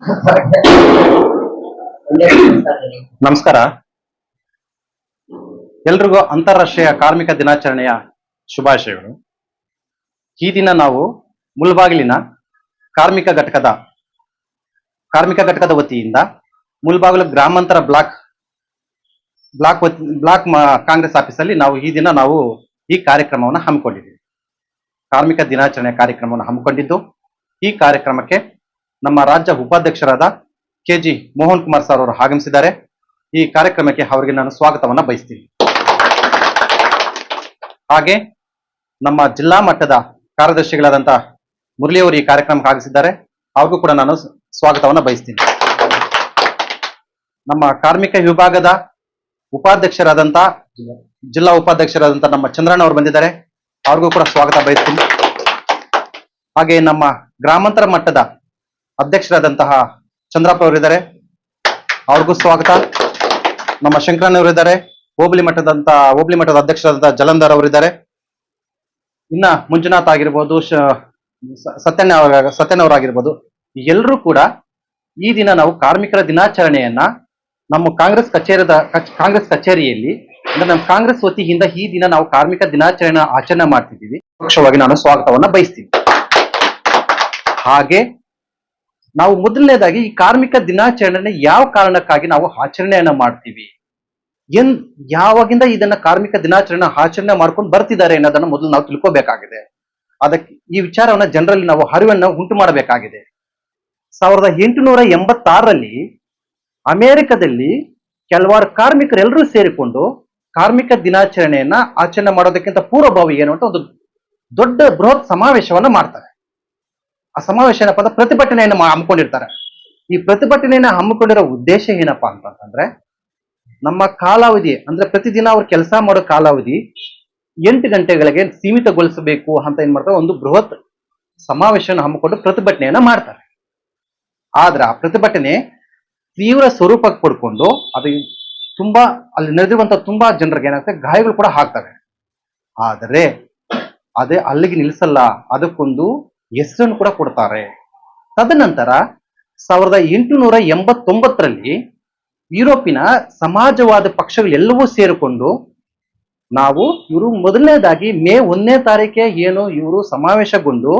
ನಮಸ್ಕಾರ. ಎಲ್ರಿಗೂ ಅಂತಾರಾಷ್ಟ್ರೀಯ ಕಾರ್ಮಿಕ ದಿನಾಚರಣೆಯ ಶುಭಾಶಯಗಳು. ಈ ದಿನ ನಾವು ಮುಲ್ಬಾಗಿಲಿನ ಕಾರ್ಮಿಕ ಘಟಕದ ಕಾರ್ಮಿಕ ಘಟಕದ ವತಿಯಿಂದ ಮುಲ್ಬಾಗಿಲು ಗ್ರಾಮಾಂತರ ಬ್ಲಾಕ್ ಬ್ಲಾಕ್ ಬ್ಲಾಕ್ ಕಾಂಗ್ರೆಸ್ ಆಫೀಸಲ್ಲಿ ನಾವು ಈ ದಿನ ನಾವು ಈ ಕಾರ್ಯಕ್ರಮವನ್ನು ಹಮ್ಮಿಕೊಂಡಿದ್ದೀವಿ. ಕಾರ್ಮಿಕ ದಿನಾಚರಣೆ ಕಾರ್ಯಕ್ರಮವನ್ನು ಹಮ್ಮಿಕೊಂಡಿದ್ದು, ಈ ಕಾರ್ಯಕ್ರಮಕ್ಕೆ ನಮ್ಮ ರಾಜ್ಯ ಉಪಾಧ್ಯಕ್ಷರಾದ K G Mohan Kumar sir ಅವರು ಆಗಮಿಸಿದ್ದಾರೆ. ಈ ಕಾರ್ಯಕ್ರಮಕ್ಕೆ ಅವರಿಗೆ ನಾನು ಸ್ವಾಗತವನ್ನ ಬಯಸ್ತೀನಿ. ಹಾಗೆ ನಮ್ಮ ಜಿಲ್ಲಾ ಮಟ್ಟದ ಕಾರ್ಯದರ್ಶಿಗಳಾದಂತಹ ಮುರಳಿಯವರು ಈ ಕಾರ್ಯಕ್ರಮಕ್ಕೆ ಆಗಮಿಸಿದ್ದಾರೆ. ಅವ್ರಿಗೂ ಕೂಡ ನಾನು ಸ್ವಾಗತವನ್ನ ಬಯಸ್ತೀನಿ. ನಮ್ಮ ಕಾರ್ಮಿಕ ವಿಭಾಗದ ಉಪಾಧ್ಯಕ್ಷರಾದಂತ ಜಿಲ್ಲಾ ಉಪಾಧ್ಯಕ್ಷರಾದಂತ ನಮ್ಮ ಚಂದ್ರಣ್ಣ ಅವರು ಬಂದಿದ್ದಾರೆ. ಅವ್ರಿಗೂ ಕೂಡ ಸ್ವಾಗತ ಬಯಸ್ತೀನಿ. ಹಾಗೆ ನಮ್ಮ ಗ್ರಾಮಾಂತರ ಮಟ್ಟದ ಅಧ್ಯಕ್ಷರಾದಂತಹ ಚಂದ್ರಪ್ಪ ಅವರಿದ್ದಾರೆ. ಅವ್ರಿಗೂ ಸ್ವಾಗತ. ನಮ್ಮ ಶಂಕರಣ್ಣ ಅವರಿದ್ದಾರೆ. ಹೋಬಳಿ ಮಠದಂತ, ಹೋಬಳಿ ಮಠದ ಅಧ್ಯಕ್ಷರಾದಂತಹ ಜಲಂಧರ್ ಅವರಿದ್ದಾರೆ. ಇನ್ನ ಮಂಜುನಾಥ್ ಆಗಿರ್ಬೋದು ಸತ್ಯಣ್ಣ ಅವರ ಅವರಾಗಿರ್ಬೋದು, ಎಲ್ಲರೂ ಕೂಡ ಈ ದಿನ ನಾವು ಕಾರ್ಮಿಕರ ದಿನಾಚರಣೆಯನ್ನ ನಮ್ಮ ಕಾಂಗ್ರೆಸ್ ಕಚೇರಿದ, ಕಚ್- ಕಾಂಗ್ರೆಸ್ ಕಚೇರಿಯಲ್ಲಿ, ಅಂದ್ರೆ ನಮ್ಮ ಕಾಂಗ್ರೆಸ್ ವತಿಯಿಂದ ಈ ದಿನ ನಾವು ಕಾರ್ಮಿಕ ದಿನಾಚರಣೆ ಆಚರಣೆ ಮಾಡ್ತಿದ್ದೀವಿ. ಪಕ್ಷವಾಗಿ ನಾನು ಸ್ವಾಗತವನ್ನ ಬಯಸ್ತೀನಿ. ಹಾಗೆ ನಾವು ಮೊದಲನೇದಾಗಿ ಈ ಕಾರ್ಮಿಕ ದಿನಾಚರಣೆ ಯಾವ ಕಾರಣಕ್ಕಾಗಿ ನಾವು ಆಚರಣೆಯನ್ನ ಮಾಡ್ತೀವಿ? ಎನ್, ಯಾವಾಗಿಂದ ಇದನ್ನ ಕಾರ್ಮಿಕ ದಿನಾಚರಣೆ ಆಚರಣೆ ಮಾಡ್ಕೊಂಡು ಬರ್ತಿದ್ದಾರೆ ಅನ್ನೋದನ್ನ ಮೊದಲು ನಾವು ತಿಳ್ಕೋಬೇಕಾಗಿದೆ. ಅದಕ್ಕೆ ಈ ವಿಚಾರವನ್ನ ಜನರಲ್ಲಿ ನಾವು ಅರಿವನ್ನ ಉಂಟು ಮಾಡಬೇಕಾಗಿದೆ. ಸಾವಿರದ ಎಂಟುನೂರ ಎಂಬತ್ತಾರರಲ್ಲಿ ಅಮೆರಿಕದಲ್ಲಿ ಕೆಲವಾರು ಕಾರ್ಮಿಕರೆಲ್ಲರೂ ಸೇರಿಕೊಂಡು ಕಾರ್ಮಿಕ ದಿನಾಚರಣೆಯನ್ನ ಆಚರಣೆ ಮಾಡೋದಕ್ಕಿಂತ ಪೂರ್ವಭಾವಿ ಏನು ಅಂತ ಒಂದು ದೊಡ್ಡ ಬೃಹತ್ ಸಮಾವೇಶವನ್ನ ಮಾಡ್ತಾರೆ. ಆ ಸಮಾವೇಶ ಏನಪ್ಪ ಅಂದ್ರೆ ಪ್ರತಿಭಟನೆಯನ್ನು ಹಮ್ಮಿಕೊಂಡಿರ್ತಾರೆ. ಈ ಪ್ರತಿಭಟನೆಯನ್ನ ಹಮ್ಮಿಕೊಂಡಿರೋ ಉದ್ದೇಶ ಏನಪ್ಪಾ ಅಂತಂದ್ರೆ ನಮ್ಮ ಕಾಲಾವಧಿ ಅಂದ್ರೆ ಪ್ರತಿದಿನ ಅವ್ರು ಕೆಲಸ ಮಾಡೋ ಕಾಲಾವಧಿ ಎಂಟು ಗಂಟೆಗಳಿಗೆ ಸೀಮಿತಗೊಳಿಸಬೇಕು ಅಂತ ಏನ್ ಮಾಡ್ತಾರೆ, ಒಂದು ಬೃಹತ್ ಸಮಾವೇಶವನ್ನು ಹಮ್ಮಿಕೊಂಡು ಪ್ರತಿಭಟನೆಯನ್ನ ಮಾಡ್ತಾರೆ. ಆದ್ರ ಆ ಪ್ರತಿಭಟನೆ ತೀವ್ರ ಸ್ವರೂಪಕ್ಕೆ ಪಡ್ಕೊಂಡು ಅದು ತುಂಬಾ ಅಲ್ಲಿ ನಡೆದಿರುವಂತ ತುಂಬಾ ಜನರಿಗೆ ಏನಾಗ್ತದೆ ಗಾಯಗಳು ಕೂಡ ಹಾಕ್ತಾರೆ ಆದರೆ ಅದೇ ಅಲ್ಲಿಗೆ ನಿಲ್ಲಿಸಲ್ಲ ಅದಕ್ಕೊಂದು ಹೆಸರನ್ನು ಕೂಡ ಕೊಡ್ತಾರೆ. ತದನಂತರ ಸಾವಿರದ ಎಂಟುನೂರ ಎಂಬತ್ತೊಂಬತ್ತರಲ್ಲಿ ಯುರೋಪಿನ ಸಮಾಜವಾದ ಪಕ್ಷಗಳೆಲ್ಲವೂ ಸೇರಿಕೊಂಡು ನಾವು ಇವರು ಮೊದಲನೇದಾಗಿ ಮೇ ಒಂದನೇ ತಾರೀಕೆ ಏನು ಇವರು ಸಮಾವೇಶಗೊಂಡು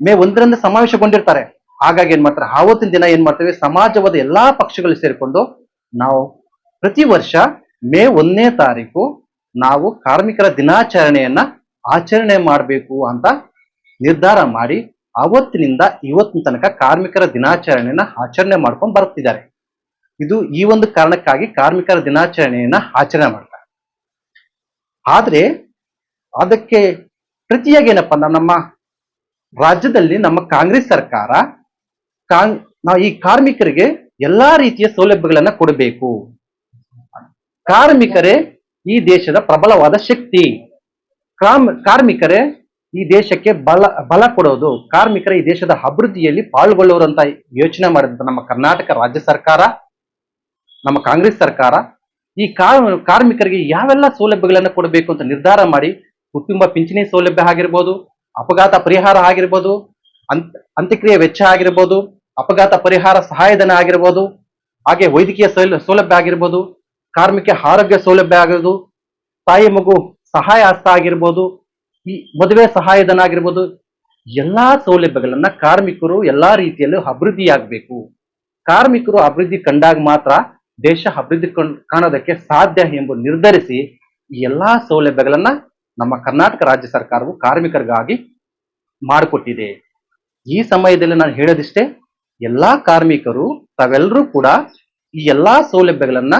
ಮೇ ಒಂದರಿಂದ ಸಮಾವೇಶಗೊಂಡಿರ್ತಾರೆ. ಹಾಗಾಗಿ ಏನ್ ಮಾಡ್ತಾರೆ? ಆವತ್ತಿನ ದಿನ ಏನ್ ಮಾಡ್ತೇವೆ? ಸಮಾಜವಾದ ಎಲ್ಲಾ ಪಕ್ಷಗಳು ಸೇರಿಕೊಂಡು ನಾವು ಪ್ರತಿ ವರ್ಷ ಮೇ ಒಂದನೇ ತಾರೀಕು ನಾವು ಕಾರ್ಮಿಕರ ದಿನಾಚರಣೆಯನ್ನ ಆಚರಣೆ ಮಾಡಬೇಕು ಅಂತ ನಿರ್ಧಾರ ಮಾಡಿ ಅವತ್ತಿನಿಂದ ಇವತ್ತಿನ ತನಕ ಕಾರ್ಮಿಕರ ದಿನಾಚರಣೆಯನ್ನ ಆಚರಣೆ ಮಾಡ್ಕೊಂಡು ಬರ್ತಿದ್ದಾರೆ. ಇದು ಈ ಒಂದು ಕಾರಣಕ್ಕಾಗಿ ಕಾರ್ಮಿಕರ ದಿನಾಚರಣೆಯನ್ನ ಆಚರಣೆ ಮಾಡ್ತಾರೆ. ಆದ್ರೆ ಅದಕ್ಕೆ ಪ್ರತಿಯಾಗಿ ಏನಪ್ಪ ನಮ್ಮ ರಾಜ್ಯದಲ್ಲಿ ನಮ್ಮ ಕಾಂಗ್ರೆಸ್ ಸರ್ಕಾರ ಕಾಂಗ್ ನಾವು ಈ ಕಾರ್ಮಿಕರಿಗೆ ಎಲ್ಲಾ ರೀತಿಯ ಸೌಲಭ್ಯಗಳನ್ನ ಕೊಡಬೇಕು. ಕಾರ್ಮಿಕರೇ ಈ ದೇಶದ ಪ್ರಬಲವಾದ ಶಕ್ತಿ. ಕಾರ್ಮಿಕರೇ ಈ ದೇಶಕ್ಕೆ ಬಲ ಬಲ ಕೊಡೋದು ಕಾರ್ಮಿಕರ ಈ ದೇಶದ ಅಭಿವೃದ್ಧಿಯಲ್ಲಿ ಪಾಲ್ಗೊಳ್ಳೋರಂತ ಯೋಚನೆ ಮಾಡಿದಂತ ನಮ್ಮ ಕರ್ನಾಟಕ ರಾಜ್ಯ ಸರ್ಕಾರ, ನಮ್ಮ ಕಾಂಗ್ರೆಸ್ ಸರ್ಕಾರ, ಈ ಕಾರ್ಮಿಕರಿಗೆ ಯಾವೆಲ್ಲ ಸೌಲಭ್ಯಗಳನ್ನು ಕೊಡಬೇಕು ಅಂತ ನಿರ್ಧಾರ ಮಾಡಿ ಕುಟುಂಬ ಪಿಂಚಣಿ ಸೌಲಭ್ಯ ಆಗಿರ್ಬೋದು, ಅಪಘಾತ ಪರಿಹಾರ ಆಗಿರ್ಬೋದು, ಅಂತ್, ಅಂತ್ಯಕ್ರಿಯೆ ವೆಚ್ಚ ಆಗಿರ್ಬೋದು, ಅಪಘಾತ ಪರಿಹಾರ ಸಹಾಯಧನ ಆಗಿರ್ಬೋದು, ಹಾಗೆ ವೈದ್ಯಕೀಯ ಸೌಲ- ಸೌಲಭ್ಯ ಆಗಿರ್ಬೋದು, ಕಾರ್ಮಿಕ ಆರೋಗ್ಯ ಸೌಲಭ್ಯ ಆಗಿರೋದು ತಾಯಿ ಮಗು ಸಹಾಯ ಹಸ್ತ ಆಗಿರ್ಬೋದು ಈ ಮದುವೆ ಸಹಾಯಧನ ಆಗಿರ್ಬೋದು ಎಲ್ಲಾ ಸೌಲಭ್ಯಗಳನ್ನ ಕಾರ್ಮಿಕರು ಎಲ್ಲಾ ರೀತಿಯಲ್ಲೂ ಅಭಿವೃದ್ಧಿ ಆಗ್ಬೇಕು ಕಾರ್ಮಿಕರು ಅಭಿವೃದ್ಧಿ ಕಂಡಾಗ ಮಾತ್ರ ದೇಶ ಅಭಿವೃದ್ಧಿ ಕಾಣೋದಕ್ಕೆ ಸಾಧ್ಯ ಎಂಬ ನಿರ್ಧರಿಸಿ ಈ ಎಲ್ಲಾ ಸೌಲಭ್ಯಗಳನ್ನ ನಮ್ಮ ಕರ್ನಾಟಕ ರಾಜ್ಯ ಸರ್ಕಾರವು ಕಾರ್ಮಿಕರಿಗಾಗಿ ಮಾಡಿಕೊಟ್ಟಿದೆ. ಈ ಸಮಯದಲ್ಲಿ ನಾನು ಹೇಳೋದಿಷ್ಟೇ, ಎಲ್ಲಾ ಕಾರ್ಮಿಕರು ತಾವೆಲ್ಲರೂ ಕೂಡ ಈ ಎಲ್ಲಾ ಸೌಲಭ್ಯಗಳನ್ನ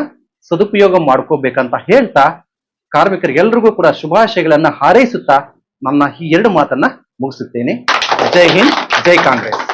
ಸದುಪಯೋಗ ಮಾಡ್ಕೋಬೇಕಂತ ಹೇಳ್ತಾ, ಕಾರ್ಮಿಕರಿಗೆಲ್ರಿಗೂ ಕೂಡ ಶುಭಾಶಯಗಳನ್ನ ಹಾರೈಸುತ್ತಾ ನನ್ನ ಈ ಎರಡು ಮಾತನ್ನ ಮುಗಿಸುತ್ತೇನೆ. ಜೈ ಹಿಂದ್ ಜೈ ಕಾಂಗ್ರೆಸ್.